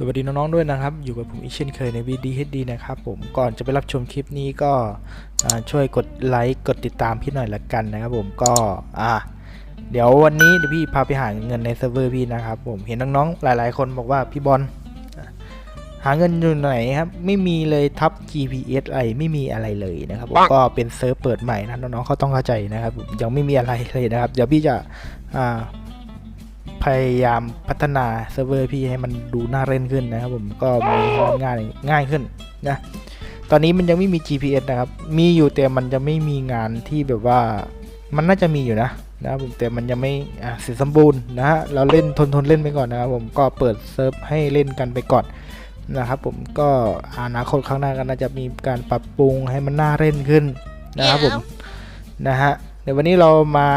สวัสดีน้องๆด้วยนะครับ อยู่กับผมอีกเช่นเคยใน VDHD นะครับผมก่อนจะไปรับชมคลิปนี้ก็อ่าช่วยกดไลค์กดติดตามพี่หน่อยละกันนะครับผมก็อ่าเดี๋ยววันนี้เดี๋ยวพี่พาไปหาเงินในเซิร์ฟเวอร์พี่นะครับผมเห็นน้องๆหลายๆ คนบอกว่าพี่บอลอะหาเงินอยู่ไหนครับไม่มีเลยทับ GPS อะไรไม่มีอะไรเลยนะครับผมก็เป็นเซิร์ฟเปิดใหม่นะน้องๆเขาต้องเข้าใจนะครับผมยังไม่มีอะไรเลยนะครับ เดี๋ยวพี่จะอ่าพ ยายามพัฒนาเซิร์ฟเวอร์พี่ให้มันดูน่าเล่นขึ้นนะครับผมก็มีให้มันง่ายง่ายขึ้นนะตอนนี้มันยังไม่มี GPS นะครับมีอยู่แต่มันจะไม่มีงานที่แบบว่ามันน่าจะมีอยู่นะนะครับผมแต่มันยังไม่อะเสร็จสมบูรณ์นะฮะเราเล่นทนทนเล่นไปก่อนนะครับผมก็เปิดเซิร์ฟให้เล่นกันไปก่อนนะครับผมก็อนาคตข้างหน้าก็น่าจะมีการปรับปรุงให้มันน่าเล่นขึ้นนะครับผมนะฮะเดี๋ยววันนี้เรามา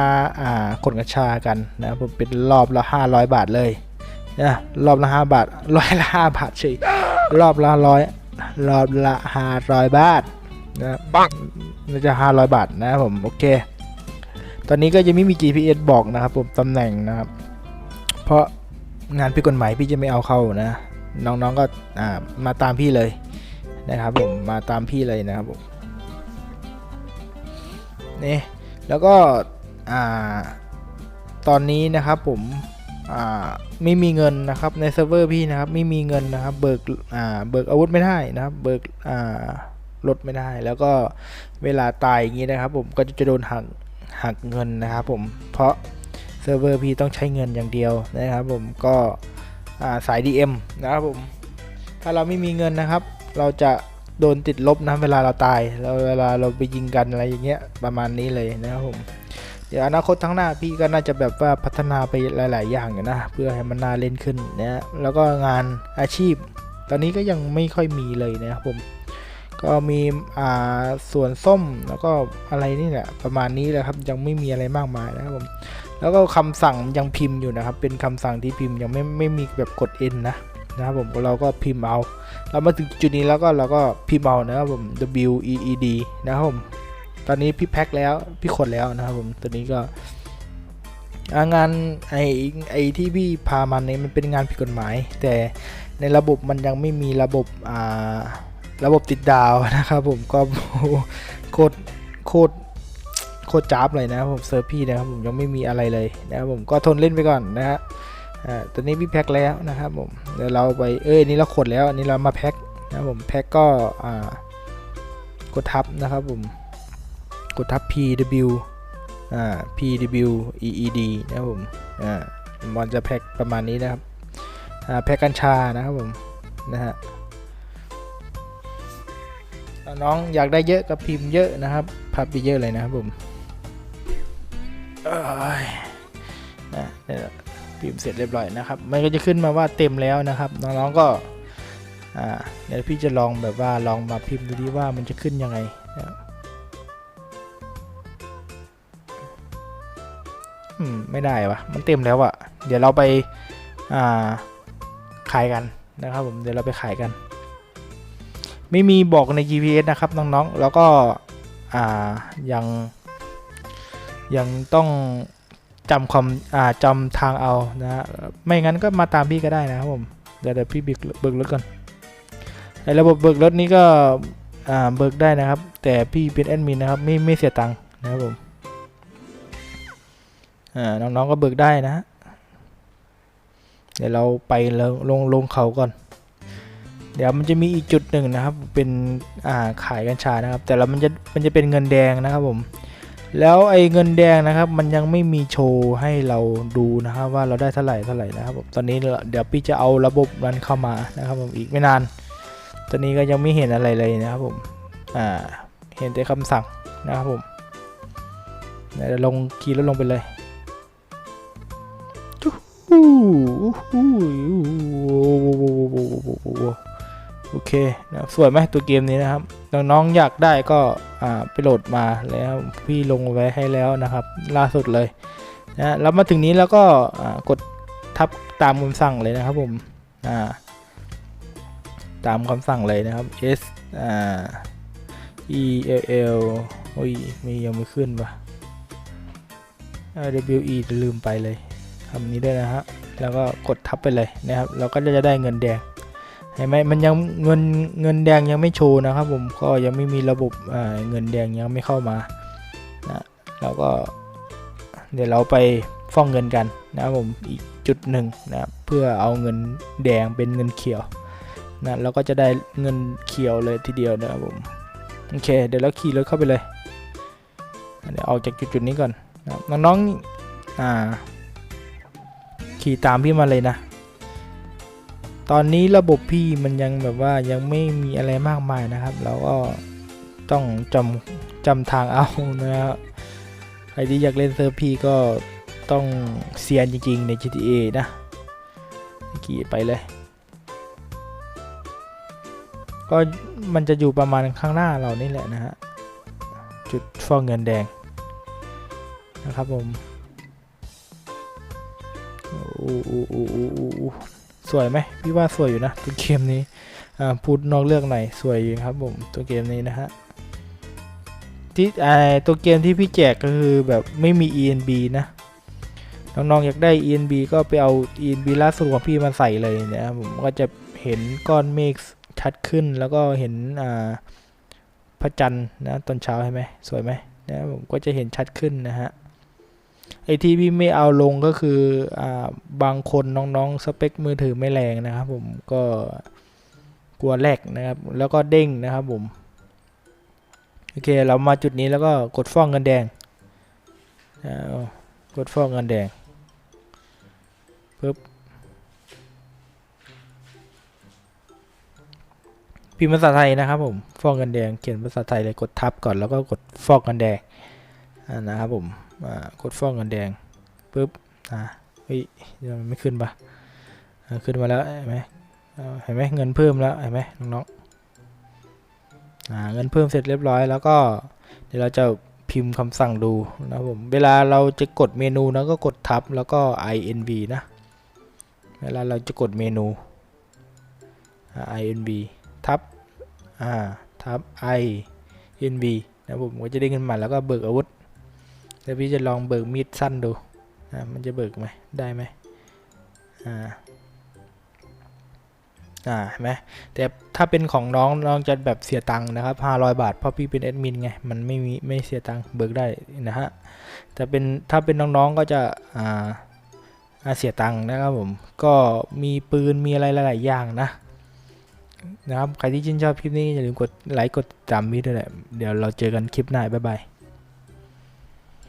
อ่ากดกระชากันนะผมเป็นรอบละ500 บาทเลยนะรอบละ5บาทร้อยละ5บาทเฉยรอบละร้อยรอบละ500 บาทนะปังน่าจะ 500 บาทนะผมโอเค ตอนนี้ก็จะไม่มี GPS บอกนะครับผมตำแหน่งนะครับ เพราะงานผิดกฎหมายพี่จะไม่เอาเข้านะ น้องๆก็อ่ามาตามพี่เลยนะครับผมมาตามพี่เลยนะครับผมนี่ แล้วก็ตอนนี้นะครับผมไม่มีเงินนะครับในเซิร์ฟเวอร์พี่นะครับไม่มีเงินนะครับเบิกเบิกอาวุธไม่ได้นะครับเบิกรถไม่ได้ แล้วก็เวลาตายอย่างนี้นะครับผมก็จะโดนหักหักเงินนะครับผมเพราะเซิร์ฟเวอร์พี่ต้องใช้เงินอย่างเดียวนะครับผมก็สาย DM นะครับผมถ้าเราไม่มีเงินนะครับ เราจะ โดนติดลบนะเวลาเราตายแล้วเวลาเราไปยิงกันอะไรอย่างเงี้ยประมาณนี้เลยนะครับผมเดี๋ยวอนาคตทั้งหน้าพี่ก็น่าจะแบบว่าพัฒนาไปหลาย ๆ อย่างอยู่นะ เพื่อให้มันน่าเล่นขึ้นนะแล้วก็งานอาชีพ ตอนนี้ก็ยังไม่ค่อยมีเลยนะครับผมก็มีอ่าส่วนส้มแล้วก็อะไรนี่แหละประมาณนี้แหละครับยังไม่มีอะไรมากมายนะครับผมแล้วก็คำสั่งยังพิมพ์อยู่นะครับ เป็นคำสั่งที่พิมพ์ยังไม่ไม่มีแบบกด N นะ นะครับผมเราก็พิมพ์เอา เรามาถึงจุดนี้แล้วก็เราก็พิมพ์เอานะครับผม W E E D นะครับผม ตอนนี้พี่แพ็คแล้วพี่ขนแล้วนะครับผมตอนนี้ก็งานไอไอที่พี่พามันนี่มันเป็นงานผิดกฎหมาย แต่ในระบบมันยังไม่มีระบบอ่าระบบติดดาวนะครับผมก็โคตรโคตรโคตรจ้าบเลยนะครับผมเซิร์ฟพี่นะครับผมยังไม่มีอะไรเลยนะครับผมก็ทนเล่นไปก่อนนะฮะ อ่าตอนนี้พี่แพ็คแล้วนะครับผมเดี๋ยวเราไปเอ้ยนนี้เราขดแล้วอันนี้เรามาแพ็คนะครับผมแพ็คก็อ่ากดทับนะครับผมกดทับ PW อ่า PW EED นะครับผมอ่ามันจะแพ็คประมาณนี้นะครับอ่าแพ็คกัญชานะครับผมนะฮะน้องอยากได้เยอะก็พิมพ์เยอะนะครับ พับไปเยอะเลยนะครับผมเอ้ยนะเนี่ย พิมพ์เสร็จเรียบร้อยนะครับ มันก็จะขึ้นมาว่าเต็มแล้วนะครับ น้องๆก็เดี๋ยวพี่จะลองแบบว่าลองมาพิมพ์ดูดิว่ามันจะขึ้นยังไงอืมไม่ได้วะมันเต็มแล้วอะเดี๋ยวเราไปาขายกันนะครับผมเดี๋ยวเราไปขายกัน ไม่มีบอกใน GPS นะครับน้องๆแล้วก็ยังยังต้อง จำความอ่าจำทางเอานะฮะไม่งั้นก็มาตามพี่ก็ได้นะครับผม เดี๋ยวเดี๋ยวพี่เบิกเบิกรถก่อนในระบบเบิกรถนี้ก็อ่าเบิกได้นะครับ แต่พี่เป็นแอดมินนะครับไม่ไม่เสียตังค์นะครับผมอ่าน้องๆก็เบิกได้นะฮะเดี๋ยวเราไปลงลงลงเขาก่อน เดี๋ยวมันจะมีอีกจุดหนึ่งนะครับ เป็นอ่าขายกัญชานะครับ แต่ละมันจะมันจะเป็นเงินแดงนะครับผม แล้วไอ้เงินแดงนะครับ มันยังไม่มีโชว์ให้เราดูนะครับ ว่าเราได้เท่าไหร่เท่าไหร่นะครับตอนนี้เดี๋ยวพี่จะเอาระบบนั้นเข้ามานะครับผมอีกไม่นาน ตอนนี้ก็ยังไม่เห็นอะไรเลยนะครับผมอ่าเห็นแต่คำสั่งนะครับผมเดี๋ยวลงคีย์แล้วลงไปเลยอู้หู้ โอเคนะสวยไหมตัวเกมนี้นะครับ น้องๆอยากได้ก็ไปโหลดมาแล้วพี่ลงไว้ให้แล้วนะครับ ล่าสุดเลยนะแล้วมาถึงนี้แล้วก็กดทับตามคำสั่งเลยนะครับผมตามคำสั่งเลยนะครับ S E L L โอ้ยมียังไม่ขึ้นปะอ่า W E จะลืมไปเลยคำนี้ด้วยนะฮะแล้วก็กดทับไปเลยนะครับ เราก็จะได้เงินแดง เห็นไหมมันยังเงินเงินแดงยังไม่โชว์นะครับ ผมก็ยังไม่มีระบบเงินแดงยังไม่เข้ามานะแล้วก็ เดี๋ยวเราไปฟ้องเงินกันนะครับผมอีกจุดหนึ่งนะเพื่อเอาเงินแดงเป็นเงินเขียวนะเราก็จะได้เงินเขียวเลยทีเดียวนะครับผมโอเค เดี๋ยวเราขี่รถเข้าไปเลยเดี๋ยวออกจากจุดๆนี้ก่อนนะน้องๆอ่า ขี่ตามพี่มาเลยนะ ตอนนี้ระบบพี่มันยังแบบว่ายังไม่มีอะไรมากมายนะครับ เราก็ต้องจำจำทางเอานะครับใครที่อยากเล่นเซิร์ฟพี่ก็ต้องเซียนจริงๆใน GTA นะขี่ไปเลย ก็มันจะอยู่ประมาณข้างหน้าเรานี่แหละนะฮะ จุดฟอกเงินแดง นะครับผมอู้อู้อู้อู้อู้อู้ สวยไหมพี่ว่าสวยอยู่นะตัวเกมนี้อ่าพูดนอกเรื่องหน่อยสวยอยู่ครับผมตัวเกมนี้นะฮะที่ไอตัวเกมที่พี่แจกก็คือแบบไม่มี ENB นะน้องๆอยากได้ ENB ก็ไปเอา ENB ล่าสุดของพี่มาใส่เลยนะครับผมก็จะเห็นก้อนเมฆชัดขึ้นแล้วก็เห็นอ่าพระจันทร์นะตอนเช้าใช่ไหมสวยไหมนะผมก็จะเห็นชัดขึ้นนะฮะ ไอที่พี่ไม่เอาลงก็คืออ่าบางคนน้องๆ สเปคมือถือไม่แรงนะครับผมก็กลัวแลกนะครับ แล้วก็เด้งนะครับผม โอเค เรามาจุดนี้แล้วก็กดฟ้องเงินแดงกดฟ้องเงินแดงปึ๊บพิมพ์ภาษาไทยนะครับผมฟ้องเงินแดงเขียนภาษาไทยเลยกดทับก่อนแล้วก็กดฟอกเงินแดงนะครับผม อ่ากดฟอกเงินแดงปุ๊บอ่าเฮ้ยยังไม่ขึ้นปะขึ้นมาแล้วเห็นไหมเห็นไหมเงินเพิ่มแล้วเห็นไหมน้องๆอ่าเงินเพิ่มเสร็จเรียบร้อยแล้วก็เดี๋ยวเราจะพิมพ์คำสั่งดูนะผมเวลาเราจะกดเมนูนะก็กดทับแล้วก็ inv นะเวลาเราจะกดเมนู inv ทับอ่าทับ inv นะผมก็จะได้เงินมาแล้วก็เบิกอาวุธ เดี๋ยวพี่จะลองเบิกมีดสั้นดูอ่ามันจะเบิกไหมได้ไหมอ่าอ่าเห็นไหมแต่ถ้าเป็นของน้องน้องจะแบบเสียตังค์นะครับ500 บาทเพราะพี่เป็นแอดมินไงมันไม่มีไม่เสียตังค์เบิกได้นะฮะแต่เป็นถ้าเป็นน้องๆก็จะอ่าอ่าเสียตังค์นะครับผมก็มีปืนมีอะไรหลาย ๆ อย่างนะนะครับใครที่ชื่นชอบคลิปนี้อย่าลืมกดไลค์กดติดตามพี่ด้วยแหละเดี๋ยวเราเจอกันคลิปหน้าบ๊ายบาย